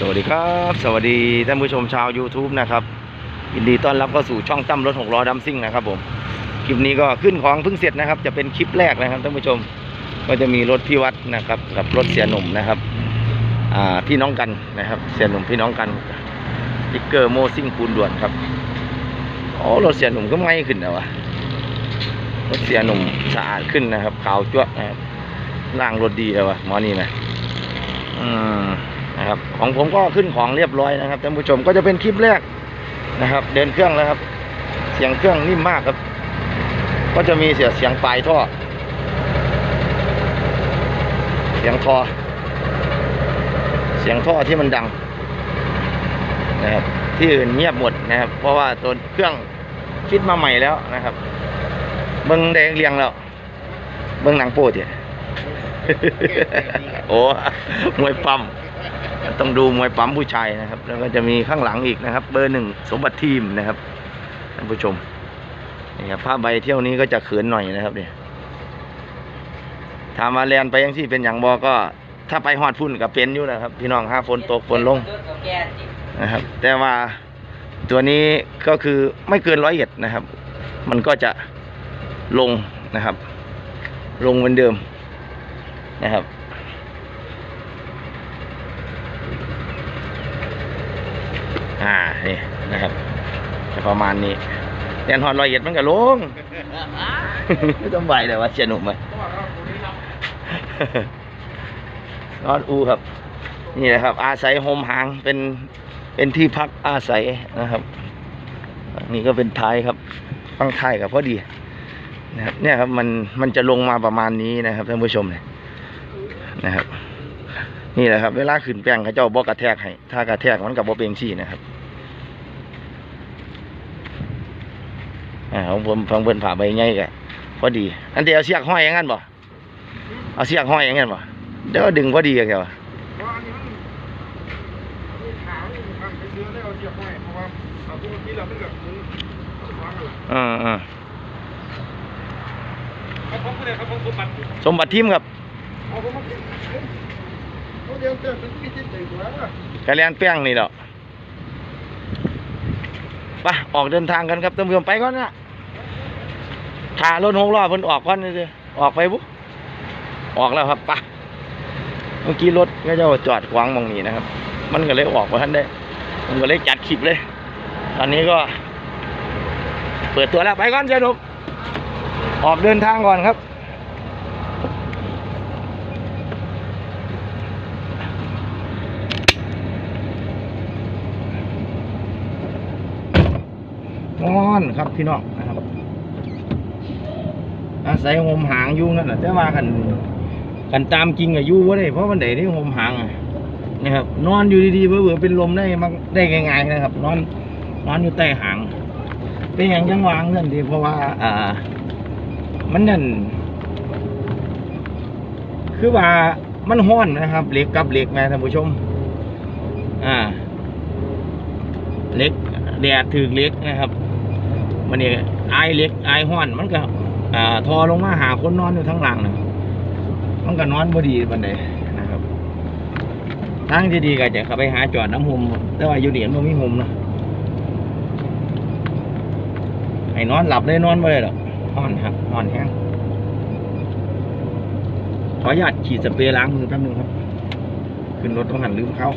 สวัสดีครับ สวัสดีท่านผู้ชมชาว YouTube นะครับยินดีต้อนรับเข้าสู่ช่องตั้มรถหกล้อดัมซิ่งนะครับผมคลิปนี้ก็ขึ้นของเพิ่งเสร็จนะครับ จะเป็นคลิปแรกนะครับท่านผู้ชมก็จะมีรถพี่วัดนะครับ กับรถเสียหนุ่มนะครับพี่น้องกันนะครับ เสียหนุ่มพี่น้องกันติ๊กเกอร์โมซิ่งปูนด่วนครับอ๋อรถเสียหนุ่มก็ไม่ขึ้นนะวะรถเสียหนุ่มสะอาดขึ้นนะครับขาวจ้วะนะครับล่างรถดีเลยวะหมอนี่นะอืม นะครับ ของผมก็ขึ้นของเรียบร้อยนะครับท่านผู้ชมก็จะเป็นคลิปแรกนะครับ เดินเครื่องแล้วครับ เสียงเครื่องนิ่มมากครับ ก็จะมีเสียงเสียงปลายท่อ เสียงท่อ เสียงท่อที่มันดังนะครับที่อื่นเงียบหมดนะครับ เพราะว่าตัวเครื่องคิดมาใหม่แล้วนะครับเบิ้งแดงเรียงแล้วเบิ้งหนังโป้เถอะโอ้มวยปั๊ม ต้องดูมวยปั๊มผู้ชายนะครับ แล้วก็จะมีข้างหลังอีกนะครับ เบอร์หนึ่งสมบัติทีมนะครับท่านผู้ชมนี่ครับผ้าใบเที่ยวนี้ก็จะเขินหน่อยนะครับเนี่ยถามมาแลนไปยังที่เป็นอย่างบอก็ ถ้าไปฮอดพุ่นกับเป็นอยู่นะครับ พี่น้องห้าฝนตกฝนลงนะครับ แต่ว่าตัวนี้ก็คือไม่เกินร้อยเอ็ดนะครับ มันก็จะลงนะครับ ลงเหมือนเดิมนะครับ อ่า นี่นะครับจะประมาณนี้แดนฮอนรอยเอ็ดมันก็ลงไม่ต้องไหวเลยว่าเชียร์หนุ่มไหมนอนอูครับ นี่แหละครับ อาศัยโฮมหางเป็นเป็นที่พักอาศัยนะครับ นี่ก็เป็นท้ายครับฟังท้ายกับพอดีนะครับเนี่ยครับมันมันจะลงมาประมาณนี้นะครับท่านผู้ชมเนี่ยนะครับ นี่แหละครับ เวลาขึ้นแป้งเขาเจ้าบอกกระแทกให้ถ้ากระแทกมันกับบ่เป็นชี่นะครับ อ่ของผมฟังเพิ่นผ่าใบไงกะพอดี อันเดียวเสียกห้อยอย่างนั้นบ่เอาเสียกห้อยอย่างนั้นบ่เดี๋ยวดึงพอดีอย่างเดียวอ่าอ่าสมบัติทีมครับกรเลียนแป้งนี่เนาะไปออกเดินทางกันครับเตำรวมไปก่อนนะ ขารถหกล้อเพิ่นออกก่อนเลยออกไปบุ๊ออกแล้วครับไปเมื่อกี้รถก็จะจอดขวางมองนี้นะครับ มันก็เลยออกมาทันได้ผมก็เลยจัดคลิปเลย ตอนนี้ก็ เปิดตัวแล้วไปก่อนเจ้าหนุ่มออกเดินทางก่อนครับนอนครับพี่น้อง อาศัยโฮมหางอยุ่งนั่นแหละแต่ว่ากันกันตามจริงอะอยู่ว่าได้เพราะมันได้ที่โฮมหางนะครับนอนอยู่ดีๆเบื่อเป็นลมได้มักได้ง่ายๆนะครับ นอนนอนอยู่ใต้หางเป็นอย่างจังวางนั่นดีเพราะว่า อ่า มันนั่นคือว่ามันห้อนนะครับเหล็กกับเหล็กนะท่านผู้ชม อ่าเหล็กแดดถือเหล็กนะครับ มันนี่ไอายเหล็กไอายห้อนมันก็ อ่าทอลงมาหาคนนอนอยู่ทั้งหลังนะมันก็นอนบ่ดีบันไดนะครับทางที่ดีก็จะข้าไปหาจอดน้ำหุมแต่ว่าอยู่เดียนมันมีหุมนะให้นอนหลับเลยนอนไม่ได้หรอกห้อนครับห้อนแห้งขออนุญาตฉีดสเปรย์ล้างมือแป๊บนึงครับ ขึ้นรถต้องหันลืมเข้า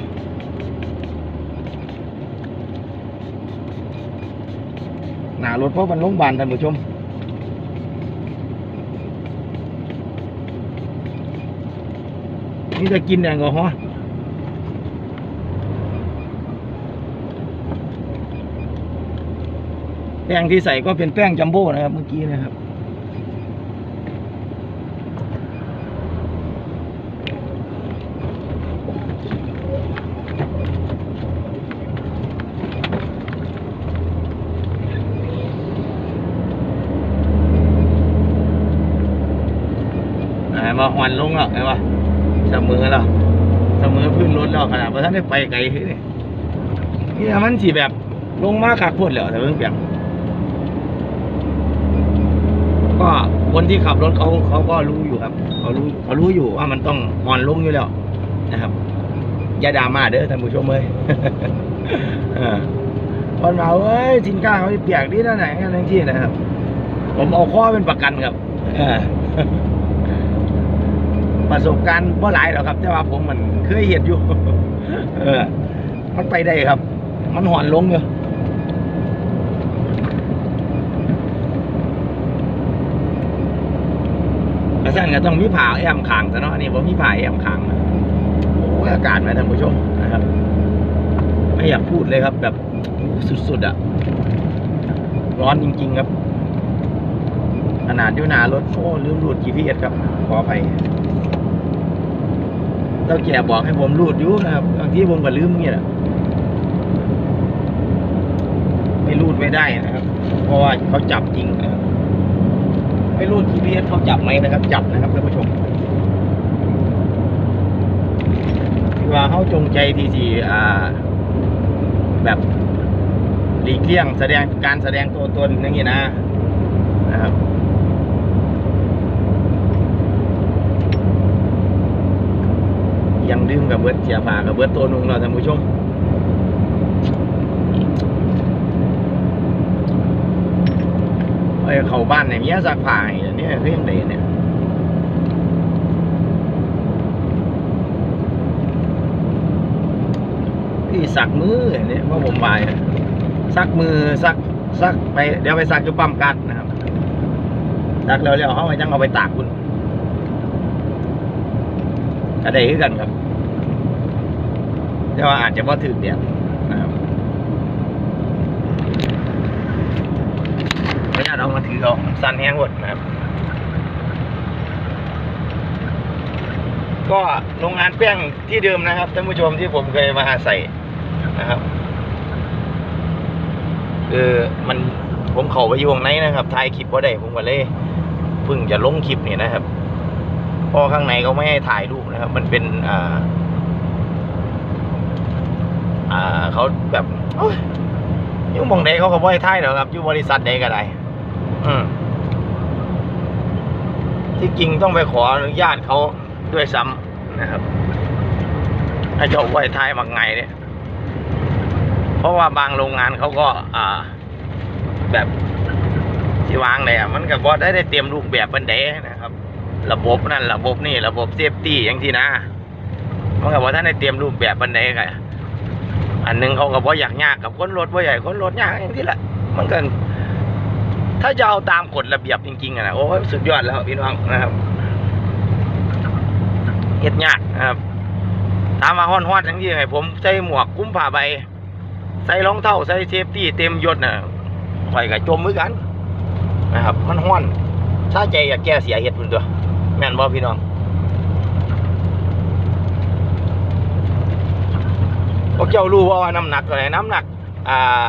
หน้ารถเพราะมันโรงบาลท่านผู้ชม นี่จะกินแอลกอฮอล์แป้งที่ใส่ก็เป็นแป้งจัมโบ้นะครับ เมื่อกี้นะครับมาหวันลงแล้วไงวะ เสมอแล้วเสมอพื้นรถแล้วขนาดว่าท่านได้ไปไกลที่นี่นี่มันสีแบบลงมาขักพูดแล้วแต่เพิ่งเปลี่ยนก็คนที่ขับรถเขาเขาก็รู้อยู่ครับเขารู้เขารู้อยู่ว่ามันต้องอ่อนลงอยู่แล้วนะครับอย่าดราม่าเด้อท่านผู้ชมเอ้ยคนมาเอ้ยสินค้าเขาเปียกดีนะไหนกันทั้งที่นะครับ ผมเอาข้อเป็นประกันครับ ประสบการณ์บ่หลายหรอกครับ แต่ว่าผมมันเคยเห็นอยู่เออ มันไปได้ครับ มันหอนลงอยู่กระสั่นก็ต้องมีผ่าแอมขางซะเนาะนี่ผมมีผ่าแอมขางโอ้ยอากาศไหมท่านผู้ชมนะครับ ไม่อยากพูดเลยครับ แบบสุดๆอะร้อนจริง ๆ ครับขนาดอยู่หนารถโอ้ลืมรูด GPS ครับ ขอไป เจ้าแก่บอกให้ผมรูดอยู่นะครับบางทีผมก็ลืมเงี้ยไม่รูดไม่ได้นะครับ เพราะว่าเขาจับจริงนะครับไม่รูด GPS เขาจับไหมนะครับ จับนะครับท่านผู้ชมเว่าเขาจงใจที่สีอ่า แบบหลีกเลี่ยงแสดงการแสดงตัวตนอย่างนี้นะนะครับ ดื่มกับเบิร์ดเสียผากับเบิร์ดตัวนุ่งเราท่านผู้ชมไอ้เขาบ้านเนี่ยมีสักผ่าอย่างนี้เรื่องใดเนี่ยพี่สักมือเนี่ยว่าผมไปสักมือสักสักไปเดี๋ยวไปสักอยู่ปั๊มกัดนะครับสักแล้วแล้วเขาไปจังเอาไปตากคุณก็ได้คือกันครับ แต่ว่าอาจจะพอถึงเดียนะครับขออนุญาตเอามาถือเอาสั้นแห้งหมดนะครับ ก็โรงงานแป้งที่เดิมนะครับท่านผู้ชมที่ผมเคยมาใส่นะครับคือมันผมเข้าไปอยู่วงในนะครับถ่ายคลิปว่าได้ผมก็เลยเพิ่งจะลงคลิปเนี่ยนะครับเพราะข้างในเขาไม่ให้ถ่ายรูปนะครับ มันเป็นอ่า อ่าเขาแบบโอ้ยอยุ่งมองใดเขาก็บ่ให้ถ่ายหรอกครับอยู่บริษัทใดก็ได้อืมที่จริงต้องไปขออนุญาตเขาด้วยซ้ำนะครับถ้าจะเอาไว้ถ่ายมักไงเนี่ย เพราะว่าบางโรงงานเขาก็ อ่า แบบที่วางเลยอะมันก็บอได้ได้เตรียมรูปแบบบันไดนะครับ ระบบนั่นระบบนี่ ระบบเซฟตี้อย่างที่นะมันก็บอกท่านได้เตรียมรูปแบบบันไดกัน อันหนึงเขาก็บอกอยากยากกับคนรถว่าใหญ่คนรถยากอย่างที่แหละมันก็ถ้าจะเอาตามกฎระเบียบจริงๆอะนะโอ้ยสุดยอดแล้วพี่น้องนะครับเฮ็ดยากนะครับตามมาฮ้อนๆทั้งที่ให้ผมใส่หมวกคุ้มผ้าใบ ใส่รองเท้าใส่เซฟตี้เต็มยศน่ะข่อยก็จมมือกัน นะครับ มันฮ้อนถ้าใจอยากแก้เสียเฮ็ดพุ่นตัว แม่นบ่พี่น้อง พวกเจ้ารู้ว่าว่าน้ำหนักเท่าไหร่น้ำหนัก อ่า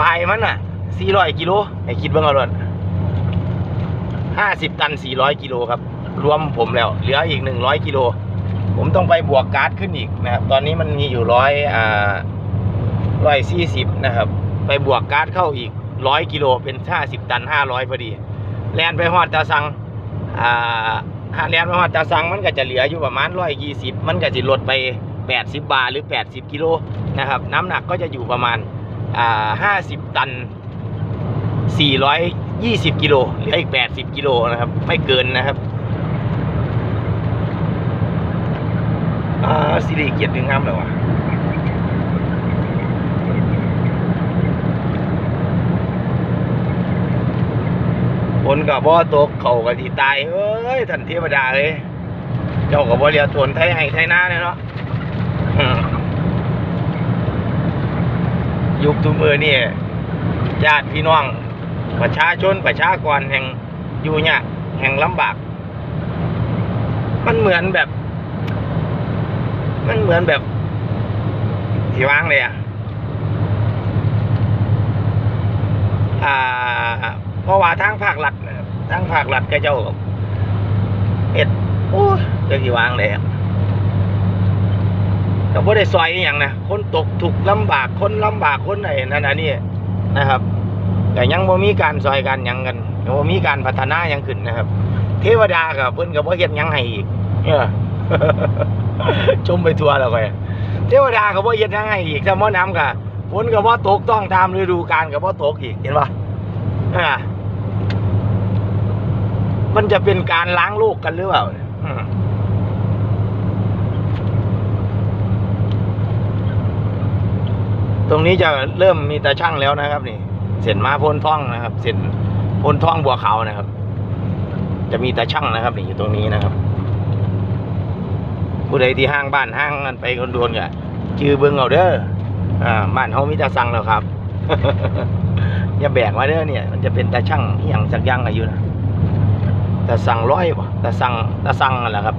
ปลายมันน่ะ400กิโลให้คิดเบิ่งเอาเลย50ตัน400กิโลครับ รวมผมแล้ว เหลืออีก100กิโล ผมต้องไปบวกการ์ดขึ้นอีกนะครับ ตอนนี้มันมีอยู่ร้อยอ่าร้อยสี่สิบนะครับ ไปบวกการ์ดเข้าอีกร้อยกิโลเป็นห้าสิบตันห้าร้อยพอดี แลนไปฮอดตาสัง อ่าแลนไปฮอดตาสังมันก็จะเหลืออยู่ประมาณร้อยยี่สิบมันก็จะลดไป แปดสิบบาทหรือแปดสิบกิโลนะครับ น้ำหนักก็จะอยู่ประมาณอ่าห้าสิบตันสี่ร้อยยี่สิบกิโลเหลืออีกแปดสิบกิโลนะครับ ไม่เกินนะครับอ่าสิริเกียรติหนึ่งงามเลยวะฝนกับบ่ตกเขากับที่ตายเอ้ยท่านเทวดาเลย เจ้ากับบ่เรียกตนไทยให้ไทยนาเนี่ยเนาะอืม ยุคทุกมือนี่ญาติพี่น้อง ประชาชนประชากรแห่งอยู่เนี่ยากแห่งลำบาก มันเหมือนแบบ มันเหมือนแบบที่ว่างเลยอะอ่าเพราะว่าทางภาครัฐนะครับทางภาครัฐก็เจ้าเอ็ดโอ้ยเจ้าที่างเลยอะ บ่ได้ซอยอย่างนะคนตกทุกข์ลำบากคนลำบากคนไหนนั่นน่ะนี่นะครับแต่ยังบ่มีการซอยกันยังกันยังบ่มีการพัฒนายังขึ้นนะครับ เทวดากับเพิ่นก็บ่เฮ็ดยังให้อีกเออชมไปทัวร์แล้วไปเทวดาก็บ่เฮ็ดยังให้อีกถ้าหม้อน้ำก็ฝนก็บ่ตกต้องตามฤดูกาลก็บ่ตกอีกเห็นปะอ่ามันจะเป็นการล้างโลกกันหรือเปล่าเนี่ยอืมต รงนี้จะเริ่มมีตาช่างแล้วนะครับ นี่เส้นมาพ้นท่องนะครับเส้นพ้นท่องบัวขาวนะครับ จะมีตาช่างนะครับนี่อยู่ตรงนี้นะครับ ผู้ใดที่ห้างบ้านห้างกันไปคนดวนก็ชื่อเบิ้งเอาเด้ออ่าบ้านเฮามีตาสั่งแล้วครับอย่าแบกมาเด้อเนี่ย มันจะเป็นตาช่างอหย่างสักอย่างอายุนะตาสั่งร้อยบ่ตาสั่งตาสั่งนั่นแหละครับ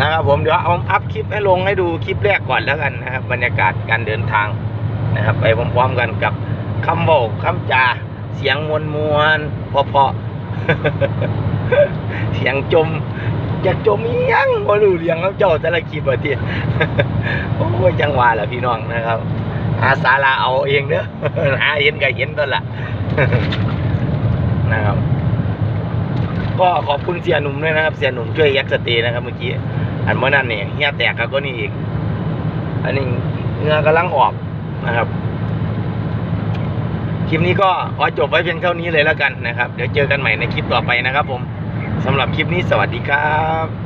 นะครับผมเดี๋ยวเอาอัพคลิปให้ลงให้ดูคลิปแรกก่อนแล้วกันนะครับบรรยากาศการเดินทางนะครับ ไปพร้อมๆกันกับคำบอกคำจาเสียงมวลมวลเพราะๆเสียงจมอยากจมยังบ่รู้เรียงแล้วเจ้าแต่ละคลิปว่าที่โอ้ยจังหวะแหละพี่น้องนะครับ อาสาลาเอาเองเด้อหาเห็นก็เห็นตัวละนะครับ ก็ขอบคุณเสียหนุ่มด้วยนะครับ เสียหนุ่มช่วยยักษ์สตย์นะครับเมื่อกี้ อันเมื่อนั้นเนี่ยเฮียแตกครับก็นี่อีก อันนี้เงือกำลังออกนะครับคลิปนี้ก็ขอจบไว้เพียงเท่านี้เลยแล้วกันนะครับ เดี๋ยวเจอกันใหม่ในคลิปต่อไปนะครับผมสำหรับคลิปนี้สวัสดีครับ